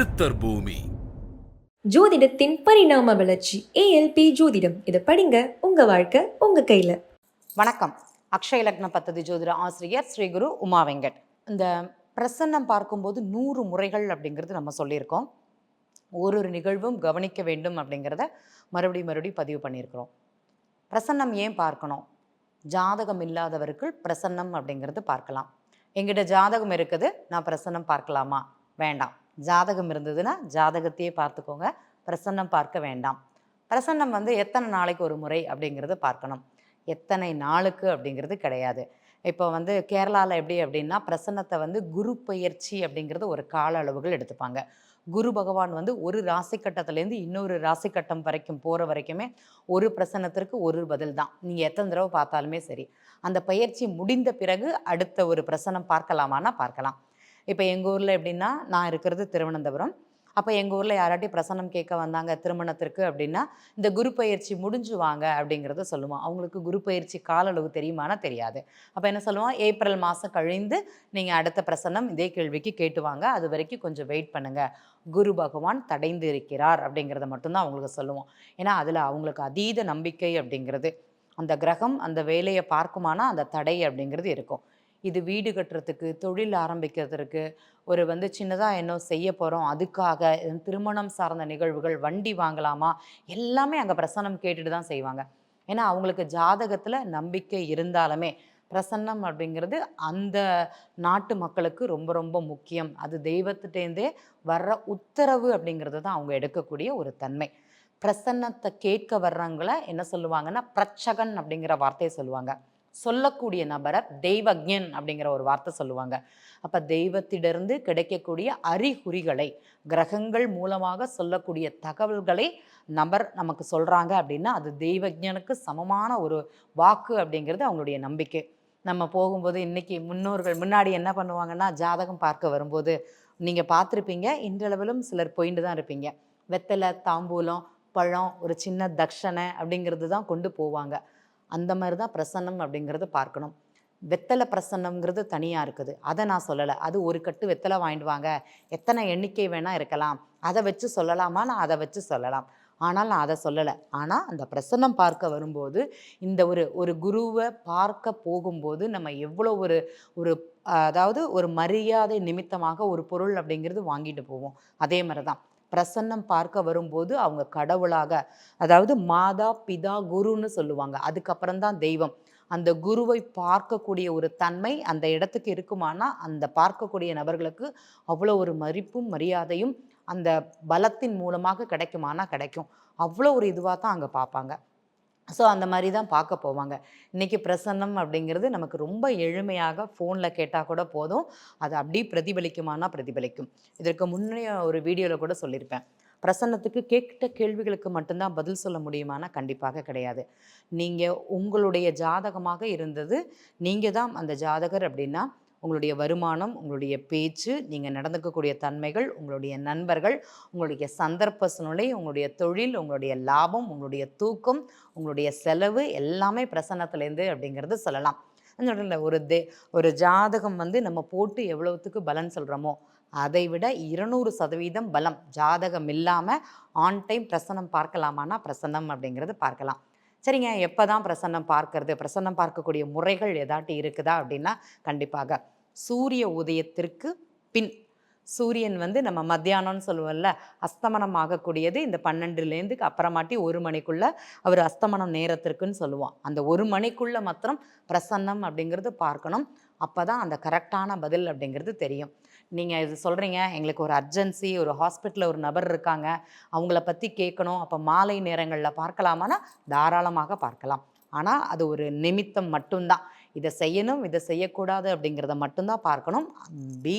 சித்தர் பூமி. ஜோதிடத்தின் பரிணாம வளர்ச்சி ஏஎல்பி ஜோதிடம். இதை படிங்க உங்க வாழ்க்கை உங்க கையில. வணக்கம். அக்ஷய லக்ன பத்ததி ஜோதிட ஆசிரியர் ஸ்ரீ குரு உமா வெங்கட். இந்த பிரசன்னம் பார்க்கும்போது நூறு முறைகள் அப்படிங்கிறது நம்ம சொல்லியிருக்கோம். ஒரு ஒரு நிகழ்வும் கவனிக்க வேண்டும் அப்படிங்கிறத மறுபடியும் மறுபடியும் பதிவு பண்ணியிருக்கிறோம். பிரசன்னம் ஏன் பார்க்கணும்? ஜாதகம் இல்லாதவருக்கு பிரசன்னம் அப்படிங்கிறது பார்க்கலாம். எங்கிட்ட ஜாதகம் இருக்குது நான் பிரசன்னம் பார்க்கலாமா? வேண்டாம். ஜாதகம் இருந்ததுன்னா ஜாதகத்தையே பார்த்துக்கோங்க. பிரசன்னம் பார்க்க வேண்டாம். பிரசன்னம் வந்து எத்தனை நாளைக்கு ஒரு முறை அப்படிங்கிறத பார்க்கணும். எத்தனை நாளுக்கு அப்படிங்கிறது கிடையாது. இப்போ வந்து கேரளாவில் எப்படி அப்படின்னா பிரசன்னத்தை வந்து குரு பயிற்சி அப்படிங்கிறது ஒரு கால அளவுகள் எடுத்துப்பாங்க. குரு பகவான் வந்து ஒரு ராசி கட்டத்துலேருந்து இன்னொரு ராசி கட்டம் வரைக்கும் போகிற வரைக்குமே ஒரு பிரசன்னத்திற்கு ஒரு பதில் தான். நீங்கள் எத்தனை தடவை பார்த்தாலுமே சரி. அந்த பயிற்சி முடிந்த பிறகு அடுத்த ஒரு பிரசனம் பார்க்கலாமான்னா பார்க்கலாம். இப்போ எங்கள் ஊரில் எப்படின்னா நான் இருக்கிறது திருவனந்தபுரம். அப்போ எங்கள் ஊரில் யாராட்டையும் பிரசன்னம் கேட்க வந்தாங்க திருமணத்திற்கு அப்படின்னா இந்த குரு பயிற்சி முடிஞ்சு வாங்க அப்படிங்கிறத சொல்லுவோம் அவங்களுக்கு குரு பயிற்சி கால அளவு தெரியுமானா தெரியாது. அப்போ என்ன சொல்லுவோம் ஏப்ரல் மாதம் கழிந்து நீங்கள் அடுத்த பிரசன்னம் இதே கேள்விக்கு கேட்டு வாங்க. அது வரைக்கும் கொஞ்சம் வெயிட் பண்ணுங்கள் குரு பகவான் தடைந்து இருக்கிறார் அப்படிங்கிறத மட்டும்தான் அவங்களுக்கு சொல்லுவோம். ஏன்னா அதில் அவங்களுக்கு அதீத நம்பிக்கை அப்படிங்கிறது. அந்த கிரகம் அந்த வேலையை பார்க்குமானா அந்த தடை அப்படிங்கிறது இருக்கும். இது வீடு கட்டுறதுக்கு தொழில் ஆரம்பிக்கிறதுக்கு ஒரு வந்து சின்னதாக என்ன செய்ய போகிறோம் அதுக்காக திருமணம் சார்ந்த நிகழ்வுகள் வண்டி வாங்கலாமா எல்லாமே அங்கே பிரசன்னம் கேட்டுட்டு தான் செய்வாங்க. ஏன்னா அவங்களுக்கு ஜாதகத்தில் நம்பிக்கை இருந்தாலுமே பிரசன்னம் அப்படிங்கிறது அந்த நாட்டு மக்களுக்கு ரொம்ப ரொம்ப முக்கியம். அது தெய்வத்திட்டேருந்தே வர்ற உத்தரவு அப்படிங்கிறது தான் அவங்க எடுக்கக்கூடிய ஒரு தன்மை. பிரசன்னத்தை கேட்க வர்றவங்கள என்ன சொல்லுவாங்கன்னா பிரச்சகன் அப்படிங்கிற வார்த்தையை சொல்லுவாங்க. சொல்லக்கூடிய நபரை தெய்வஜன் அப்படிங்கிற ஒரு வார்த்தை சொல்லுவாங்க. அப்போ தெய்வத்திடருந்து கிடைக்கக்கூடிய அறிகுறிகளை கிரகங்கள் மூலமாக சொல்லக்கூடிய தகவல்களை நபர் நமக்கு சொல்கிறாங்க அப்படின்னா அது தெய்வஜனுக்கு சமமான ஒரு வாக்கு அப்படிங்கிறது அவங்களுடைய நம்பிக்கை. நம்ம போகும்போது இன்றைக்கி முன்னோர்கள் முன்னாடி என்ன பண்ணுவாங்கன்னா ஜாதகம் பார்க்க வரும்போது நீங்கள் பார்த்துருப்பீங்க இன்றளவிலும் சிலர் போயிட்டு தான் இருப்பீங்க. வெத்தலை தாம்பூலம் பழம் ஒரு சின்ன தக்ஷனை அப்படிங்கிறது தான் கொண்டு போவாங்க. அந்த மாதிரி தான் பிரசன்னம் அப்படிங்கிறது பார்க்கணும். வெத்தலை பிரசன்னம்ங்கிறது தனியாக இருக்குது. அதை நான் சொல்லலை. அது ஒரு கட்டு வெத்தலை வாங்கிட்டு வாங்க. எத்தனை எண்ணிக்கை வேணால் இருக்கலாம். அதை வச்சு சொல்லலாமா? நான் அதை வச்சு சொல்லலாம். ஆனால் நான் அதை சொல்லலை. ஆனால் அந்த பிரசன்னம் பார்க்க வரும்போது இந்த ஒரு ஒரு குருவை பார்க்க போகும்போது நம்ம எவ்வளோ ஒரு ஒரு அதாவது ஒரு மரியாதை நிமித்தமாக ஒரு பொருள் அப்படிங்கிறது வாங்கிட்டு போவோம். அதே மாதிரி தான் பிரசன்னம் பார்க்க வரும்போது அவங்க கடவுளாக அதாவது மாதா பிதா குருன்னு சொல்லுவாங்க. அதுக்கப்புறம் தான் தெய்வம். அந்த குருவை பார்க்கக்கூடிய ஒரு தன்மை அந்த இடத்துக்கு இருக்குமானா அந்த பார்க்கக்கூடிய நபர்களுக்கு அவ்வளோ ஒரு மதிப்பும் மரியாதையும் அந்த பலத்தின் மூலமாக கிடைக்குமானா கிடைக்கும். அவ்வளோ ஒரு இதுவாக தான் அங்கே பார்ப்பாங்க. ஸோ அந்த மாதிரி தான் பார்க்க போவாங்க. இன்றைக்கி பிரசன்னம் அப்படிங்கிறது நமக்கு ரொம்ப எளிமையாக ஃபோனில் கேட்டால் கூட போதும். அது அப்படியே பிரதிபலிக்குமானா பிரதிபலிக்கும். இதற்கு முன்னே ஒரு வீடியோவில் கூட சொல்லியிருப்பேன். பிரசன்னத்துக்கு கேட்ட கேள்விகளுக்கு மட்டும்தான் பதில் சொல்ல முடியுமானா கண்டிப்பாக கிடையாது. நீங்கள் உங்களுடைய ஜாதகமாக இருந்தது நீங்கள் தான் அந்த ஜாதகர் அப்படின்னா உங்களுடைய வருமானம் உங்களுடைய பேச்சு நீங்கள் நடந்துக்கக்கூடிய தன்மைகள் உங்களுடைய நண்பர்கள் உங்களுடைய சந்தர்ப்ப சூழ்நிலை உங்களுடைய தொழில் உங்களுடைய லாபம் உங்களுடைய தூக்கம் உங்களுடைய செலவு எல்லாமே பிரசன்னத்துலேருந்து அப்படிங்கிறது சொல்லலாம். இல்லை ஒரு தே ஒரு ஜாதகம் வந்து நம்ம போட்டு எவ்வளவுத்துக்கு பலன் சொல்கிறோமோ அதை விட இருநூறு சதவீதம் பலம். ஜாதகம் இல்லாமல் ஆன் டைம் பிரசன்னம் பார்க்கலாமான்னா பிரசன்னம் அப்படிங்கிறது பார்க்கலாம். சரிங்க. எப்போ தான் பிரசன்னம் பார்க்கறது? பிரசன்னம் பார்க்கக்கூடிய முறைகள் ஏதாட்டி இருக்குதா அப்படின்னா கண்டிப்பாக. சூரிய உதயத்திற்கு பின். சூரியன் வந்து நம்ம மத்தியானம்னு சொல்லுவோம்ல அஸ்தமனம் ஆகக்கூடியது இந்த பன்னெண்டுலேருந்து அப்புறமாட்டி ஒரு மணிக்குள்ளே அவர் அஸ்தமனம் நேரத்திற்குன்னு சொல்லுவோம் அந்த ஒரு மணிக்குள்ளே மாத்திரம் பிரசன்னம் அப்படிங்கிறது பார்க்கணும். அப்போ தான் அந்த கரெக்டான பதில் அப்படிங்கிறது தெரியும். நீங்கள் இது சொல்கிறீங்க எங்களுக்கு ஒரு அர்ஜென்சி ஒரு ஹாஸ்பிட்டலில் ஒரு நபர் இருக்காங்க அவங்கள பற்றி கேட்கணும் அப்போ மாலை நேரங்களில் பார்க்கலாமான்னா தாராளமாக பார்க்கலாம். ஆனால் அது ஒரு நிமித்தம் மட்டும்தான். இதை செய்யணும் இதை செய்யக்கூடாது அப்படிங்கிறத மட்டும்தான் பார்க்கணும். பி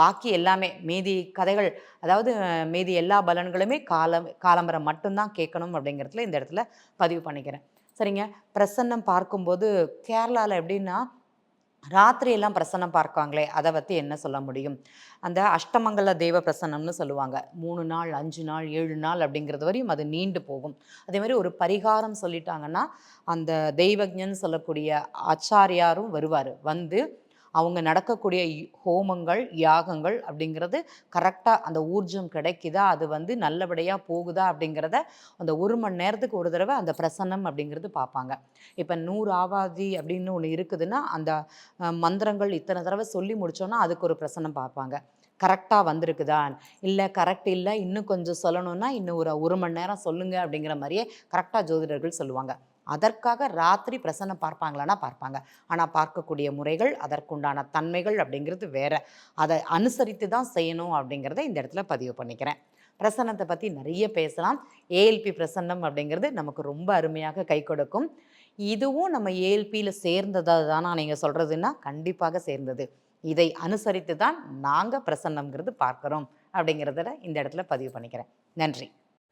பாக்கி எல்லாமே மீதி கதைகள் அதாவது மீதி எல்லா பலன்களுமே காலம் காலம்பரம் மட்டும்தான் கேட்கணும் அப்படிங்கிறதுல இந்த இடத்துல பதிவு பண்ணிக்கிறேன். சரிங்க பிரசன்னம் பார்க்கும்போது கேரளாவில் எப்படின்னா ராத்திரியெல்லாம் பிரசன்னம் பார்க்காங்களே அதை பற்றி என்ன சொல்ல முடியும்? அந்த அஷ்டமங்கல தெய்வ பிரசன்னம்னு சொல்லுவாங்க. மூணு நாள் அஞ்சு நாள் ஏழு நாள் அப்படிங்கிறது வரையும் அது நீண்டு போகும். அதே மாதிரி ஒரு பரிகாரம் சொல்லிட்டாங்கன்னா அந்த தெய்வஜன் சொல்லக்கூடிய ஆச்சாரியாரும் வருவார். வந்து அவங்க நடக்கக்கூடிய ஹோமங்கள் யாகங்கள் அப்படிங்கிறது கரெக்டாக அந்த ஊர்ஜம் கிடைக்குதா? அது வந்து நல்லபடியாக போகுதா? அப்படிங்கிறத அந்த ஒரு மணி நேரத்துக்கு ஒரு தடவை அந்த பிரசன்னம் அப்படிங்கிறது பார்ப்பாங்க. இப்போ நூறு ஆவாதி அப்படின்னு ஒன்று இருக்குதுன்னா அந்த மந்திரங்கள் இத்தனை தடவை சொல்லி முடிச்சோன்னா அதுக்கு ஒரு பிரசன்னம் பார்ப்பாங்க. கரெக்டாக வந்திருக்குதா? இல்லை கரெக்ட் இல்லை இன்னும் கொஞ்சம் சொல்லணும்னா இன்னும் ஒரு ஒரு மணி நேரம் சொல்லுங்கள் அப்படிங்கிற மாதிரியே கரெக்டாக ஜோதிடர்கள் சொல்லுவாங்க. அதற்காக ராத்திரி பிரசன்னம் பார்ப்பாங்களான்னா பார்ப்பாங்க. ஆனால் பார்க்கக்கூடிய முறைகள் அதற்குண்டான தன்மைகள் அப்படிங்கிறது வேற. அதை அனுசரித்து தான் செய்யணும் அப்படிங்கிறத இந்த இடத்துல பதிவு பண்ணிக்கிறேன். பிரசன்னத்தை பற்றி நிறைய பேசலாம். ஏஎல்பி பிரசன்னம் அப்படிங்கிறது நமக்கு ரொம்ப அருமையாக கை கொடுக்கும். இதுவும் நம்ம ஏஎல்பியில் சேர்ந்ததா தானா நீங்கள் சொல்கிறதுன்னா கண்டிப்பாக சேர்ந்தது. இதை அனுசரித்து தான் நாங்கள் பிரசன்னம்ங்கிறது பார்க்குறோம் அப்படிங்கிறத இந்த இடத்துல பதிவு பண்ணிக்கிறேன். நன்றி.